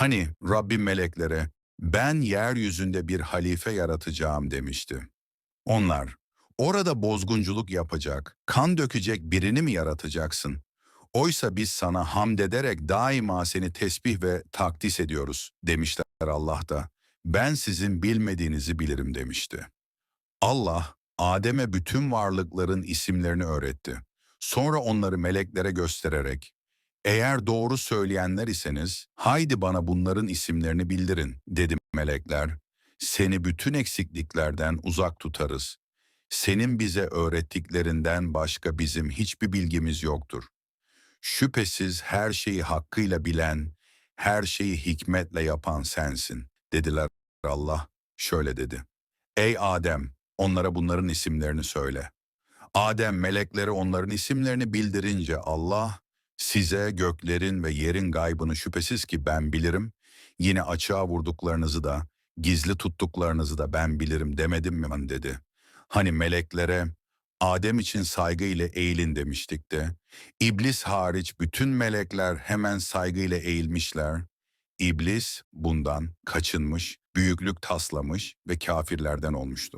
Hani Rabbim meleklere ben yeryüzünde bir halife yaratacağım demişti. Onlar orada bozgunculuk yapacak, kan dökecek birini mi yaratacaksın? Oysa biz sana hamd ederek daima seni tesbih ve takdis ediyoruz demişler Allah da. Ben sizin bilmediğinizi bilirim demişti. Allah Adem'e bütün varlıkların isimlerini öğretti. Sonra onları meleklere göstererek eğer doğru söyleyenler iseniz haydi bana bunların isimlerini bildirin dedi melekler. Seni bütün eksikliklerden uzak tutarız. Senin bize öğrettiklerinden başka bizim hiçbir bilgimiz yoktur. Şüphesiz her şeyi hakkıyla bilen, her şeyi hikmetle yapan sensin dediler Allah. Şöyle dedi. Ey Adem, onlara bunların isimlerini söyle. Adem meleklere onların isimlerini bildirince Allah, size göklerin ve yerin gaybını şüphesiz ki ben bilirim, yine açığa vurduklarınızı da, gizli tuttuklarınızı da ben bilirim demedim mi ben dedi. Hani meleklere, Adem için saygıyla eğilin demiştik de, İblis hariç bütün melekler hemen saygıyla eğilmişler. İblis bundan kaçınmış, büyüklük taslamış ve kafirlerden olmuştu.